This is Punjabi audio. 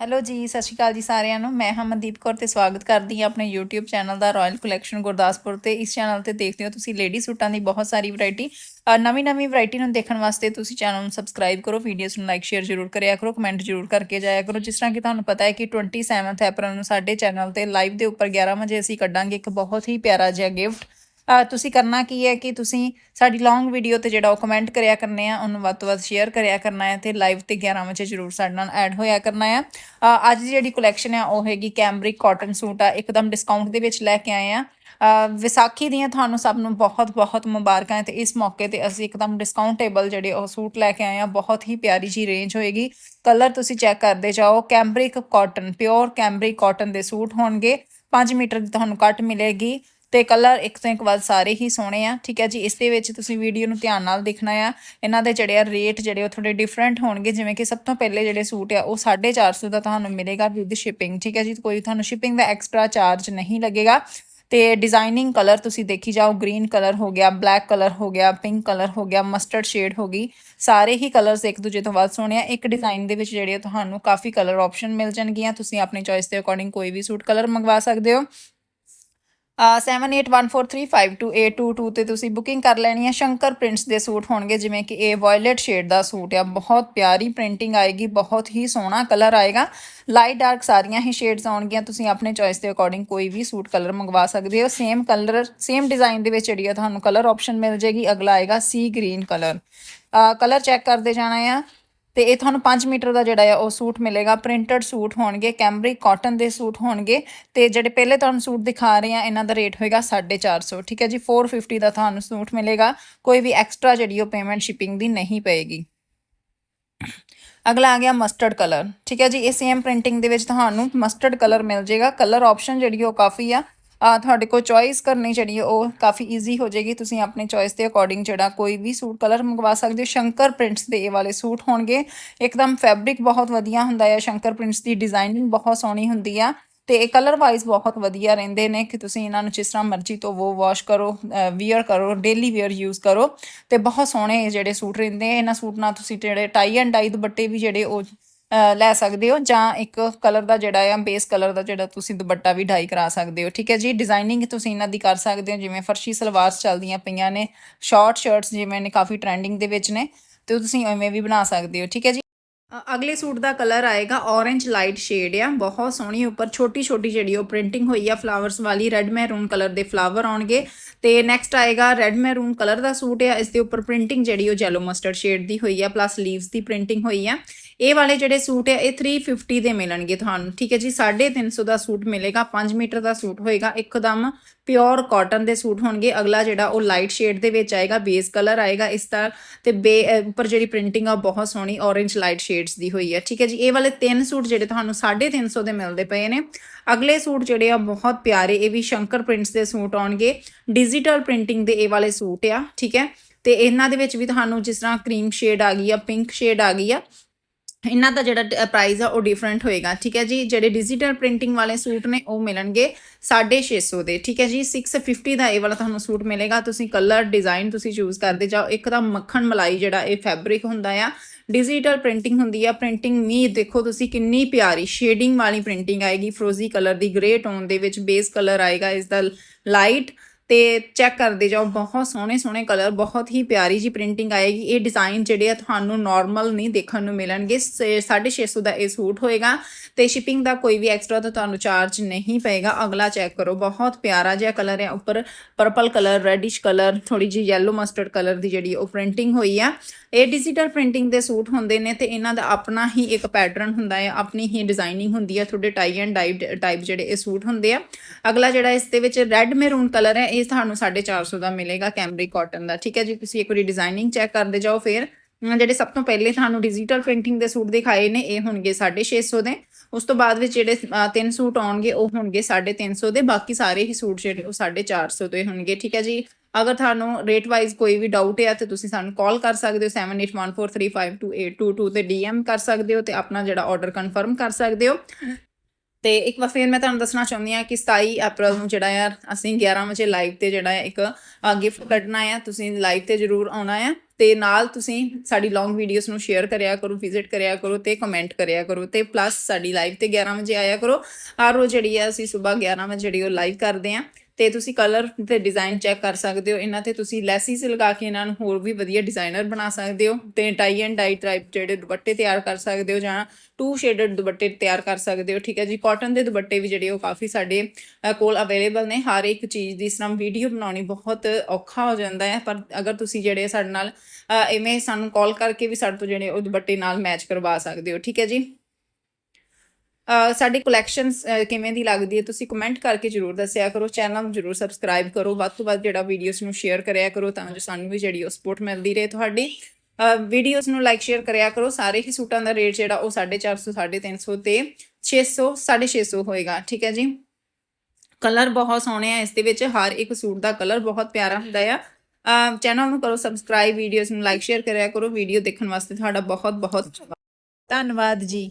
ਹੈਲੋ ਜੀ, ਸਤਿ ਸ਼੍ਰੀ ਅਕਾਲ ਜੀ ਸਾਰਿਆਂ ਨੂੰ। ਮੈਂ ਹਮਨਦੀਪ ਕੌਰ ਤੇ ਸਵਾਗਤ ਕਰਦੀ ਹਾਂ ਆਪਣੇ YouTube ਚੈਨਲ ਦਾ ਰਾਇਲ ਕਲੈਕਸ਼ਨ ਗੁਰਦਾਸਪੁਰ ਤੇ। ਇਸ ਚੈਨਲ ਤੇ ਦੇਖਦੇ ਹੋ ਤੁਸੀਂ ਲੇਡੀ ਸੂਟਾਂ ਦੀ ਬਹੁਤ ਸਾਰੀ ਵੈਰਾਈਟੀ ਨਵੀਂ ਨਵੀਂ ਵੈਰਾਈਟੀ ਨੂੰ ਦੇਖਣ ਵਾਸਤੇ ਤੁਸੀਂ ਚੈਨਲ ਨੂੰ ਸਬਸਕ੍ਰਾਈਬ ਕਰੋ ਵੀਡੀਓਜ਼ ਨੂੰ ਲਾਈਕ ਸ਼ੇਅਰ ਜ਼ਰੂਰ ਕਰਿਆ ਕਰੋ ਕਮੈਂਟ ਜ਼ਰੂਰ ਕਰਕੇ ਜਾਇਆ ਕਰੋ। ਜਿਸ ਤਰ੍ਹਾਂ ਕਿ ਤੁਹਾਨੂੰ ਪਤਾ ਹੈ ਕਿ 27th ਅਪ੍ਰੈਲ ਨੂੰ ਸਾਡੇ ਚੈਨਲ ਤੇ ਲਾਈਵ ਦੇ ਉੱਪਰ 11 ਵਜੇ ਅਸੀਂ ਕੱਢਾਂਗੇ ਇੱਕ ਬਹੁਤ ਹੀ ਪਿਆਰਾ ਜਿਹਾ ਗਿਫਟ ਤੁਸੀਂ ਕਰਨਾ ਕੀ ਹੈ ਕਿ ਤੁਸੀਂ ਸਾਡੀ ਲੌਂਗ ਵੀਡੀਓ ਤੇ ਜਿਹੜਾ ਉਹ ਕਮੈਂਟ ਕਰਿਆ ਕਰਨੇ ਆ, ਉਹਨੂੰ ਵੱਧ ਤੋਂ ਵੱਧ ਸ਼ੇਅਰ ਕਰਿਆ ਕਰਨਾ ਹੈ ਤੇ ਲਾਈਵ ਤੇ 11 ਵਜੇ ਜਰੂਰ ਸਾਡੇ ਨਾਲ ਐਡ ਹੋਇਆ ਕਰਨਾ ਹੈ। ਅੱਜ ਦੀ ਜਿਹੜੀ ਕਲੈਕਸ਼ਨ ਹੈ ਉਹ ਹੈਗੀ ਕੈਮਬ੍ਰਿਕ ਕਾਟਨ ਸੂਟ ਆ, ਇੱਕਦਮ ਡਿਸਕਾਊਂਟ ਦੇ ਵਿੱਚ ਲੈ ਕੇ ਆਏ ਆ। ਵਿਸਾਖੀ ਦੀਆਂ ਤੁਹਾਨੂੰ ਸਭ ਨੂੰ ਬਹੁਤ ਬਹੁਤ ਮੁਬਾਰਕਾਂ ਤੇ ਇਸ ਮੌਕੇ ਤੇ ਅਸੀਂ ਇੱਕਦਮ ਡਿਸਕਾਊਂਟੇਬਲ ਜਿਹੜੇ ਉਹ ਸੂਟ ਲੈ ਕੇ ਆਏ ਆ, ਬਹੁਤ ਹੀ ਪਿਆਰੀ ਜੀ ਰੇਂਜ ਹੋਏਗੀ। ਕਲਰ ਤੁਸੀਂ ਚੈੱਕ ਕਰਦੇ ਜਾਓ cambric cotton pure cambric cotton ਦੇ ਸੂਟ ਹੋਣਗੇ। 5 ਮੀਟਰ ਦੀ ਤੁਹਾਨੂੰ ਕੱਟ ਮਿਲੇਗੀ। ਤੇ ਕਲਰ ਇੱਕ ਤੋਂ ਇੱਕ ਵੱਧ ਸਾਰੇ ਹੀ ਸੋਹਣੇ ਆ, ਠੀਕ ਹੈ ਜੀ? ਇਸ ਦੇ ਵਿੱਚ ਤੁਸੀਂ ਵੀਡੀਓ ਨੂੰ ਧਿਆਨ ਨਾਲ ਦੇਖਣਾ ਆ। ਇਹਨਾਂ ਦੇ ਜਿਹੜੇ ਆ ਰੇਟ ਜਿਹੜੇ ਉਹ ਥੋੜੇ ਡਿਫਰੈਂਟ ਹੋਣਗੇ, ਜਿਵੇਂ ਕਿ ਸਭ ਤੋਂ ਪਹਿਲੇ ਜਿਹੜੇ ਸੂਟ ਆ, ਉਹ 450 ਦਾ ਤੁਹਾਨੂੰ ਮਿਲੇਗਾ ਵਿਦ ਸ਼ਿਪਿੰਗ ਠੀਕ ਹੈ ਜੀ? ਕੋਈ ਤੁਹਾਨੂੰ ਸ਼ਿਪਿੰਗ ਦਾ ਐਕਸਟਰਾ ਚਾਰਜ ਨਹੀਂ ਲੱਗੇਗਾ। ਤੇ ਡਿਜ਼ਾਈਨਿੰਗ ਕਲਰ ਤੁਸੀਂ ਦੇਖੀ ਜਾਓ ਗ੍ਰੀਨ ਕਲਰ ਹੋ ਗਿਆ ਬਲੈਕ ਕਲਰ ਹੋ ਗਿਆ ਪਿੰਕ ਕਲਰ ਹੋ ਗਿਆ ਮਸਟਰਡ ਸ਼ੇਡ ਹੋ ਗਈ, ਸਾਰੇ ਹੀ ਕਲਰਸ ਇੱਕ ਦੂਜੇ ਤੋਂ ਵੱਧ ਸੋਹਣੇ ਆ। ਇੱਕ ਡਿਜ਼ਾਈਨ ਦੇ ਵਿੱਚ ਜਿਹੜੇ ਆ ਤੁਹਾਨੂੰ ਕਾਫੀ ਕਲਰ ਆਪਸ਼ਨ ਮਿਲ ਜਾਣਗੀਆਂ। ਤੁਸੀਂ ਆਪਣੀ ਚੋਇਸ ਦੇ ਅਕੋਰਡਿੰਗ ਕੋਈ ਵੀ ਸੂਟ ਕਲਰ ਮੰਗਵਾ ਸਕਦੇ ਹੋ। 7814352822 ਤੇ ਤੁਸੀਂ ਬੁਕਿੰਗ ਕਰ ਲੈਣੀ ਹੈ ਸ਼ੰਕਰ ਪ੍ਰਿੰਟਸ ਦੇ ਸੂਟ ਹੋਣਗੇ, ਜਿਵੇਂ ਕਿ ਇਹ ਵਾਇਲਟ ਸ਼ੇਡ ਦਾ ਸੂਟ ਆ। ਬਹੁਤ ਪਿਆਰੀ ਪ੍ਰਿੰਟਿੰਗ ਆਏਗੀ, ਬਹੁਤ ਹੀ ਸੋਹਣਾ ਕਲਰ ਆਏਗਾ। ਲਾਈਟ ਡਾਰਕ ਸਾਰੀਆਂ ਹੀ ਸ਼ੇਡਸ ਆਉਣਗੀਆਂ, ਤੁਸੀਂ ਆਪਣੇ ਚੋਇਸ ਦੇ ਅਕੋਰਡਿੰਗ ਕੋਈ ਵੀ ਸੂਟ ਕਲਰ ਮੰਗਵਾ ਸਕਦੇ ਹੋ। ਸੇਮ ਕਲਰ ਸੇਮ ਡਿਜ਼ਾਈਨ ਦੇ ਵਿੱਚ ਜਿਹੜੀ ਆ ਤੁਹਾਨੂੰ ਕਲਰ ਆਪਸ਼ਨ ਮਿਲ ਜੇਗੀ ਅਗਲਾ ਆਏਗਾ sea green colour colour check ਕਰਦੇ ਜਾਣਾ ਆ। ਤੇ ਇਹ ਤੁਹਾਨੂੰ 5 ਮੀਟਰ ਦਾ ਜਿਹੜਾ ਆ ਉਹ ਸੂਟ ਮਿਲੇਗਾ। ਪ੍ਰਿੰਟਡ ਸੂਟ ਹੋਣਗੇ ਕੈਮਬ੍ਰਿਕ ਕਾਟਨ ਦੇ ਸੂਟ ਹੋਣਗੇ ਤੇ ਜਿਹੜੇ ਪਹਿਲੇ ਤੁਹਾਨੂੰ ਸੂਟ ਦਿਖਾ ਰਹੇ ਆ, ਇਹਨਾਂ ਦਾ ਰੇਟ ਹੋਏਗਾ 450 ਠੀਕ ਹੈ ਜੀ 450 ਦਾ ਤੁਹਾਨੂੰ ਸੂਟ ਮਿਲੇਗਾ। ਕੋਈ ਵੀ ਐਕਸਟਰਾ ਜਿਹੜੀ ਉਹ ਪੇਮੈਂਟ ਸ਼ਿਪਿੰਗ ਦੀ ਨਹੀਂ ਪਏਗੀ। ਅਗਲਾ ਆ ਗਿਆ ਮਸਟਰਡ ਕਲਰ ਠੀਕ ਹੈ ਜੀ, ਇਹ ਸੇਮ ਪ੍ਰਿੰਟਿੰਗ ਦੇ ਵਿੱਚ ਤੁਹਾਨੂੰ ਮਸਟਰਡ ਕਲਰ ਮਿਲ ਜਾਏਗਾ। ਕਲਰ ਆਪਸ਼ਨ ਜਿਹੜੀ ਉਹ ਕਾਫੀ ਆ ਤੁਹਾਡੇ ਕੋਲ ਚੋਇਸ ਕਰਨੀ ਜਿਹੜੀ ਉਹ ਕਾਫੀ ਈਜ਼ੀ ਹੋ ਜਾਏਗੀ। ਤੁਸੀਂ ਆਪਣੇ ਚੋਇਸ ਦੇ ਅਕੋਰਡਿੰਗ ਜਿਹੜਾ ਕੋਈ ਵੀ ਸੂਟ ਕਲਰ ਮੰਗਵਾ ਸਕਦੇ ਹੋ। ਸ਼ੰਕਰ ਪ੍ਰਿੰਟਸ ਦੇ ਇਹ ਵਾਲੇ ਸੂਟ ਹੋਣਗੇ। ਇੱਕਦਮ ਫੈਬਰਿਕ ਬਹੁਤ ਵਧੀਆ ਹੁੰਦਾ ਹੈ ਸ਼ੰਕਰ ਪ੍ਰਿੰਟਸ ਦੀ ਡਿਜ਼ਾਈਨਿੰਗ ਬਹੁਤ ਸੋਹਣੀ ਹੁੰਦੀ ਆ। ਤੇ ਇਹ ਕਲਰ ਵਾਈਜ਼ ਬਹੁਤ ਵਧੀਆ ਰਹਿੰਦੇ ਨੇ ਕਿ ਤੁਸੀਂ ਇਹਨਾਂ ਨੂੰ ਜਿਸ ਤਰ੍ਹਾਂ ਮਰਜ਼ੀ ਤੋਂ ਉਹ ਵਾਸ਼ ਕਰੋ ਵੀਅਰ ਕਰੋ ਡੇਲੀ ਵੀਅਰ ਯੂਜ਼ ਕਰੋ। ਤੇ ਬਹੁਤ ਸੋਹਣੇ ਜਿਹੜੇ ਸੂਟ ਰਹਿੰਦੇ ਇਹਨਾਂ ਸੂਟ ਨਾਲ ਤੁਸੀਂ ਜਿਹੜੇ ਟਾਈ ਐਂਡ ਡਾਈ ਦੁਪੱਟੇ ਵੀ ਜਿਹੜੇ ਉਹ ਲੈ ਸਕਦੇ ਹੋ ਜਾਂ ਇੱਕ ਕਲਰ ਦਾ ਜਿਹੜਾ ਆ ਬੇਸ ਕਲਰ ਦਾ ਜਿਹੜਾ ਤੁਸੀਂ ਦੁਪੱਟਾ ਵੀ ਡਾਈ ਕਰਾ ਸਕਦੇ ਹੋ, ਠੀਕ ਹੈ ਜੀ? ਡਿਜ਼ਾਈਨਿੰਗ ਤੁਸੀਂ ਇਹਨਾਂ ਦੀ ਕਰ ਸਕਦੇ ਹੋ, ਜਿਵੇਂ ਫਰਸ਼ੀ ਸਲਵਾਰਸ ਚੱਲਦੀਆਂ ਪਈਆਂ ਨੇ ਸ਼ਾਰਟ ਸ਼ਰਟਸ ਜਿਵੇਂ ਨੇ, ਕਾਫੀ ਟ੍ਰੈਂਡਿੰਗ ਦੇ ਵਿੱਚ ਨੇ, ਤੇ ਤੁਸੀਂ ਐਵੇਂ ਵੀ ਬਣਾ ਸਕਦੇ ਹੋ, ਠੀਕ ਹੈ ਜੀ? ਅਗਲੇ ਸੂਟ ਦਾ ਕਲਰ ਆਏਗਾ ਔਰੇਂਜ ਲਾਈਟ ਸ਼ੇਡ ਆ, ਬਹੁਤ ਸੋਹਣੀ, ਉੱਪਰ ਛੋਟੀ ਛੋਟੀ ਜਿਹੜੀ ਉਹ ਪ੍ਰਿੰਟਿੰਗ ਹੋਈ ਆ ਫਲਾਵਰਸ ਵਾਲੀ ਰੈੱਡ ਮੈਰੂਨ ਕਲਰ ਦੇ ਫਲਾਵਰ ਆਉਣਗੇ। ਤੇ ਨੈਕਸਟ ਆਏਗਾ ਰੈੱਡ ਮੈਰੂਨ ਕਲਰ ਦਾ ਸੂਟ ਆ, ਇਸ ਦੇ ਉੱਪਰ ਪ੍ਰਿੰਟਿੰਗ ਜਿਹੜੀ ਉਹ ਜੈਲੋ ਮਸਟਰਡ ਸ਼ੇਡ ਦੀ ਹੋਈ ਆ ਪਲੱਸ ਲੀਵਸ ਦੀ ਪ੍ਰਿੰਟਿੰਗ ਹੋਈ ਆ। ਇਹ ਵਾਲੇ ਜਿਹੜੇ ਸੂਟ ਆ, ਇਹ 350 ਦੇ ਮਿਲਣਗੇ ਤੁਹਾਨੂੰ, ਠੀਕ ਹੈ ਜੀ? 350 ਦਾ ਸੂਟ ਮਿਲੇਗਾ 5 ਮੀਟਰ ਦਾ ਸੂਟ ਹੋਏਗਾ, ਇੱਕਦਮ ਪਿਓਰ ਕਾਟਨ ਦੇ ਸੂਟ ਹੋਣਗੇ। ਅਗਲਾ ਜਿਹੜਾ ਉਹ ਲਾਈਟ ਸ਼ੇਡ ਦੇ ਵਿੱਚ ਆਏਗਾ ਬੇਸ ਕਲਰ ਆਏਗਾ ਇਸ ਤਰ੍ਹਾਂ, ਤੇ ਬੇ ਉੱਪਰ ਜਿਹੜੀ ਪ੍ਰਿੰਟਿੰਗ ਆ, ਉਹ ਬਹੁਤ ਸੋਹਣੀ ਔਰੇਂਜ ਲਾਈਟ ਸ਼ੇਡ ਸ਼ੇਡਸ ਦੀ ਹੋਈ ਹੈ ਠੀਕ ਹੈ ਜੀ, ਇਹ ਵਾਲੇ ਤਿੰਨ ਸੂਟ ਜਿਹੜੇ ਤੁਹਾਨੂੰ 350 ਦੇ ਮਿਲਦੇ ਪਏ ਨੇ। ਅਗਲੇ ਸੂਟ ਜਿਹੜੇ ਆ, ਬਹੁਤ ਪਿਆਰੇ, ਇਹ ਵੀ ਸ਼ੰਕਰ ਪ੍ਰਿੰਟਸ ਦੇ ਸੂਟ ਆਉਣਗੇ। ਡਿਜੀਟਲ ਪ੍ਰਿੰਟਿੰਗ ਦੇ ਇਹ ਵਾਲੇ ਸੂਟ ਆ, ਠੀਕ ਹੈ। ਤੇ ਇਹਨਾਂ ਦੇ ਵਿੱਚ ਵੀ ਤੁਹਾਨੂੰ ਜਿਸ ਤਰ੍ਹਾਂ ਕਰੀਮ ਸ਼ੇਡ ਆ ਗਈ ਆ ਪਿੰਕ ਸ਼ੇਡ ਆ ਗਈ ਆ ਇਹਨਾਂ ਦਾ ਜਿਹੜਾ ਪ੍ਰਾਈਸ ਆ ਉਹ ਡਿਫਰੈਂਟ ਹੋਏਗਾ, ਠੀਕ ਹੈ ਜੀ? ਜਿਹੜੇ ਡਿਜੀਟਲ ਪ੍ਰਿੰਟਿੰਗ ਵਾਲੇ ਸੂਟ ਨੇ, ਉਹ ਮਿਲਣਗੇ 650 ਦੇ, ਠੀਕ ਹੈ ਜੀ? 650 ਦਾ ਇਹ ਵਾਲਾ ਤੁਹਾਨੂੰ ਸੂਟ ਮਿਲੇਗਾ, ਤੁਸੀਂ ਕਲਰ ਡਿਜ਼ਾਈਨ ਤੁਸੀਂ ਚੂਜ਼ ਕਰਦੇ ਜਾਓ। ਇੱਕ ਤਾਂ ਮੱਖਣ ਮਲਾਈ ਜਿਹੜਾ, ਇਹ ਫੈਬਰਿਕ ਹੁੰਦਾ ਆ। ਡਿਜੀਟਲ ਪ੍ਰਿੰਟਿੰਗ ਹੁੰਦੀ ਆ ਪ੍ਰਿੰਟਿੰਗ ਵੀ ਦੇਖੋ ਤੁਸੀਂ ਕਿੰਨੀ ਪਿਆਰੀ ਸ਼ੇਡਿੰਗ ਵਾਲੀ ਪ੍ਰਿੰਟਿੰਗ ਆਏਗੀ ਫਰੋਜ਼ੀ ਕਲਰ ਦੀ ਗ੍ਰੇ ਟੋਨ ਦੇ ਵਿੱਚ ਬੇਸ ਕਲਰ ਆਏਗਾ, ਇਸ ਦਾ ਲਾਈਟ ਤੇ ਚੈੱਕ ਕਰਦੇ ਜਾਓ। ਬਹੁਤ ਸੋਹਣੇ ਸੋਹਣੇ ਕਲਰ ਬਹੁਤ ਹੀ ਪਿਆਰੀ ਜੀ ਪ੍ਰਿੰਟਿੰਗ ਆਏਗੀ। ਇਹ ਡਿਜ਼ਾਈਨ ਜਿਹੜੇ ਆ ਤੁਹਾਨੂੰ ਨਾਰਮਲ ਨਹੀਂ ਦੇਖਣ ਨੂੰ ਮਿਲਣਗੇ। 650 ਦਾ ਇਹ ਸੂਟ ਹੋਏਗਾ ਤੇ ਸ਼ਿਪਿੰਗ ਦਾ ਕੋਈ ਵੀ ਐਕਸਟਰਾ ਤਾਂ ਤੁਹਾਨੂੰ ਚਾਰਜ ਨਹੀਂ ਪਏਗਾ। ਅਗਲਾ ਚੈੱਕ ਕਰੋ। ਬਹੁਤ ਪਿਆਰਾ ਜਿਹਾ ਕਲਰ ਹੈ ਉੱਪਰ ਪਰਪਲ ਕਲਰ ਰੈਡਿਸ਼ ਕਲਰ ਥੋੜੀ ਜਿਹੀ ਯੈਲੋ ਮਸਟਰਡ ਕਲਰ ਦੀ ਜਿਹੜੀ ਉਹ ਪ੍ਰਿੰਟਿੰਗ ਹੋਈ ਆ। ਇਹ ਡਿਜੀਟਲ ਪ੍ਰਿੰਟਿੰਗ ਦੇ ਸੂਟ ਹੁੰਦੇ ਨੇ ਤੇ ਇਹਨਾਂ ਦਾ ਆਪਣਾ ਹੀ ਇੱਕ ਪੈਟਰਨ ਹੁੰਦਾ ਹੈ। ਆਪਣੀ ਹੀ ਡਿਜ਼ਾਈਨਿੰਗ ਹੁੰਦੀ ਹੈ ਤੁਹਾਡੇ ਟਾਈ ਐਂਡ ਡਾਈ ਟਾਈਪ ਜਿਹੜੇ ਇਹ ਸੂਟ ਹੁੰਦੇ ਆ। ਅਗਲਾ ਜਿਹੜਾ ਇਸ ਦੇ ਵਿੱਚ ਰੈੱਡ ਮੈਰੂਨ ਕਲਰ ਹੈ ਇਹ ਤੁਹਾਨੂੰ 450 ਦਾ ਮਿਲੇਗਾ ਕੈਮਰੀ ਕਾਟਨ ਦਾ। ਠੀਕ ਹੈ ਜੀ? ਤੁਸੀਂ ਇੱਕ ਵਾਰੀ ਡਿਜ਼ਾਈਨਿੰਗ ਚੈੱਕ ਕਰਦੇ ਜਾਓ ਫਿਰ। ਜਿਹੜੇ ਸਭ ਤੋਂ ਪਹਿਲੇ ਤੁਹਾਨੂੰ ਡਿਜੀਟਲ ਪ੍ਰਿੰਟਿੰਗ ਦੇ ਸੂਟ ਦਿਖਾਏ ਨੇ, ਇਹ ਹੋਣਗੇ 650 ਦੇ। ਉਸ ਤੋਂ ਬਾਅਦ ਵਿੱਚ ਜਿਹੜੇ ਤਿੰਨ ਸੂਟ ਆਉਣਗੇ, ਉਹ ਹੋਣਗੇ 350 ਦੇ। ਬਾਕੀ ਸਾਰੇ ਹੀ ਸੂਟ ਜਿਹੜੇ, ਉਹ 450 ਦੇ ਹੋਣਗੇ। ਠੀਕ ਹੈ ਜੀ? ਅਗਰ ਤੁਹਾਨੂੰ ਰੇਟ ਵਾਈਜ਼ ਕੋਈ ਵੀ ਡਾਊਟ ਹੈ, ਤਾਂ ਤੁਸੀਂ ਸਾਨੂੰ ਕਾਲ ਕਰ ਸਕਦੇ ਹੋ 7814352822 ਤੇ ਡੀਐਮ ਕਰ ਸਕਦੇ ਹੋ ਤੇ ਆਪਣਾ ਜਿਹੜਾ ਆਰਡਰ ਕਨਫਰਮ ਕਰ ਸਕਦੇ ਹੋ। ਤੇ ਇੱਕ ਵਾਰ ਫਿਰ ਮੈਂ ਤੁਹਾਨੂੰ ਦੱਸਣਾ ਚਾਹੁੰਦੀ ਹਾਂ ਕਿ 27 ਅਪ੍ਰੈਲ ਨੂੰ ਜਿਹੜਾ ਆ, ਅਸੀਂ 11 ਵਜੇ ਲਾਈਵ ਤੇ ਜਿਹੜਾ ਹੈ ਇੱਕ ਗਿਫਟ ਕੱਢਣਾ ਆ, ਤੁਸੀਂ ਲਾਈਵ ਤੇ ਜਰੂਰ ਆਉਣਾ ਆ ਤੇ ਨਾਲ ਤੁਸੀਂ ਸਾਡੀ ਲੌਂਗ ਵੀਡੀਓਜ਼ ਨੂੰ ਸ਼ੇਅਰ ਕਰਿਆ ਕਰੋ ਵਿਜ਼ਿਟ ਕਰਿਆ ਕਰੋ ਤੇ ਕਮੈਂਟ ਕਰਿਆ ਕਰੋ ਤੇ ਪਲੱਸ ਸਾਡੀ ਲਾਈਵ ਤੇ 11 ਵਜੇ ਆਇਆ ਕਰੋ। ਹਰ ਰੋਜ਼ ਜਿਹੜੀ ਆ, ਅਸੀਂ ਸਵੇਰ 11 ਵਜੇ ਜਿਹੜੀ ਉਹ ਲਾਈਵ ਕਰਦੇ ਆ। ਤੇ ਤੁਸੀਂ ਕਲਰ ਤੇ ਡਿਜ਼ਾਈਨ ਚੈੱਕ ਕਰ ਸਕਦੇ ਹੋ। ਇਹਨਾਂ ਤੇ ਤੁਸੀਂ ਲੈਸਿਸ ਲਗਾ ਕੇ ਇਹਨਾਂ ਨੂੰ ਹੋਰ ਵੀ ਵਧੀਆ ਡਿਜ਼ਾਈਨਰ ਬਣਾ ਸਕਦੇ ਹੋ। ਤੇ ਟਾਈ ਐਂਡ ਡਾਈ ਟਾਈਪ ਜਿਹੜੇ ਦੁਪੱਟੇ ਤਿਆਰ ਕਰ ਸਕਦੇ ਹੋ ਜਾਂ ਟੂ ਸ਼ੇਡਡ ਦੁਪੱਟੇ ਤਿਆਰ ਕਰ ਸਕਦੇ ਹੋ। ਠੀਕ ਹੈ ਜੀ ਕਾਟਨ ਦੇ ਦੁਪੱਟੇ ਵੀ ਜਿਹੜੇ ਉਹ ਕਾਫੀ ਸਾਡੇ ਕੋਲ ਅਵੇਲੇਬਲ ਨੇ। ਹਰ ਇੱਕ ਚੀਜ਼ ਦੀ ਇਸ ਤਰ੍ਹਾਂ ਵੀਡੀਓ ਬਣਾਉਣੀ ਬਹੁਤ ਔਖਾ ਹੋ ਜਾਂਦਾ ਹੈ। ਪਰ ਅਗਰ ਤੁਸੀਂ ਜਿਹੜੇ ਸਾਡੇ ਨਾਲ ਇਵੇਂ ਸਾਨੂੰ ਕਾਲ ਕਰਕੇ ਵੀ ਸਾਡੇ ਤੋਂ ਜਿਹੜੇ ਉਹ ਦੁਪੱਟੇ ਨਾਲ ਮੈਚ ਕਰਵਾ ਸਕਦੇ ਹੋ। ਠੀਕ ਹੈ ਜੀ। ਸਾਡੀ ਕਲੈਕਸ਼ਨਸ ਕਿਵੇਂ ਦੀ ਲੱਗਦੀ ਹੈ, ਤੁਸੀਂ ਕਮੈਂਟ ਕਰਕੇ ਜਰੂਰ ਦੱਸਿਆ ਕਰੋ। ਚੈਨਲ ਨੂੰ ਜਰੂਰ ਸਬਸਕ੍ਰਾਈਬ ਕਰੋ। ਵੱਧ ਤੋਂ ਵੱਧ ਜਿਹੜਾ ਵੀਡੀਓਜ਼ ਨੂੰ ਸ਼ੇਅਰ ਕਰਿਆ ਕਰੋ, ਤਾਂ ਜੋ ਸਾਨੂੰ ਵੀ ਜਿਹੜੀ ਉਹ ਸਪੋਰਟ ਮਿਲਦੀ ਰਹੇ ਤੁਹਾਡੀ। ਵੀਡੀਓਜ਼ ਨੂੰ ਲਾਈਕ ਸ਼ੇਅਰ ਕਰਿਆ ਕਰੋ। ਸਾਰੇ ਹੀ ਸੂਟਾਂ ਦਾ ਰੇਟ ਜਿਹੜਾ ਉਹ 450 350 ਤੇ 600 650 ਹੋਏਗਾ। ਠੀਕ ਹੈ ਜੀ? ਕਲਰ ਬਹੁਤ ਸੋਹਣੇ ਆ ਇਸ ਦੇ ਵਿੱਚ। ਹਰ ਇੱਕ ਸੂਟ ਦਾ ਕਲਰ ਬਹੁਤ ਪਿਆਰਾ ਹੁੰਦਾ ਆ। ਚੈਨਲ ਨੂੰ ਕਰੋ ਸਬਸਕ੍ਰਾਈਬ ਵੀਡੀਓਜ਼ ਨੂੰ ਲਾਈਕ ਸ਼ੇਅਰ ਕਰਿਆ ਕਰੋ। ਵੀਡੀਓ ਦੇਖਣ ਵਾਸਤੇ ਤੁਹਾਡਾ ਬਹੁਤ ਬਹੁਤ ਧੰਨਵਾਦ ਜੀ।